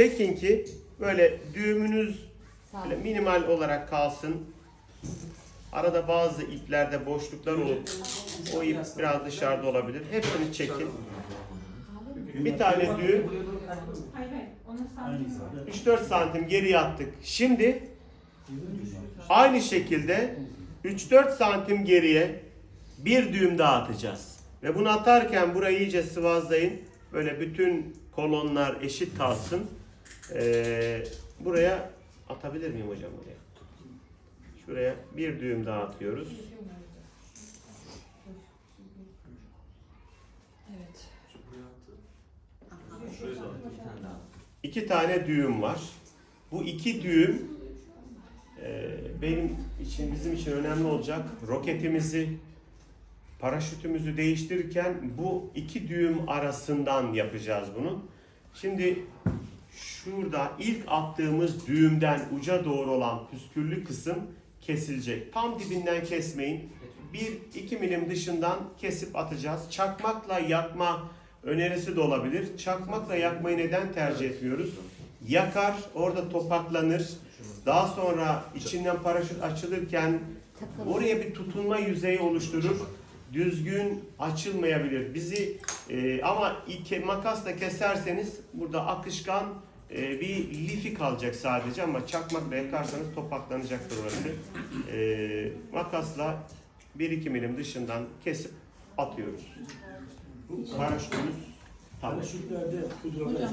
çekin ki böyle düğümünüz böyle minimal olarak kalsın. Arada bazı iplerde boşluklar olup o ip biraz dışarıda olabilir. Hepsini çekin. Bir tane düğüm Hayır hayır. Onun santim var. 3-4 santim geri attık. Şimdi aynı şekilde 3-4 santim geriye bir düğüm daha atacağız. Ve bunu atarken burayı iyice sıvazlayın. Böyle bütün kolonlar eşit kalsın. Ee, buraya atabilir miyim hocam buraya? Şuraya bir düğüm daha atıyoruz. Evet. İki tane düğüm var. Bu iki düğüm e, benim için bizim için önemli olacak. Roketimizi, paraşütümüzü değiştirirken bu iki düğüm arasından yapacağız bunu. Şimdi şurada ilk attığımız düğümden uca doğru olan püsküllü kısım kesilecek. Tam dibinden kesmeyin. 1-2 milim dışından kesip atacağız. Çakmakla yakma önerisi de olabilir. Çakmakla yakmayı neden tercih etmiyoruz? Yakar, orada topaklanır. Daha sonra içinden paraşüt açılırken oraya bir tutunma yüzeyi oluşturur. Düzgün açılmayabilir. Bizi e, ama makasla keserseniz burada akışkan e, bir lifi kalacak sadece ama çakmakla yakarsanız topaklanacaktır orası. E, makasla 1-2 milim dışından kesip atıyoruz. Paraşütümüz tamam. Paraşütlerde pudrada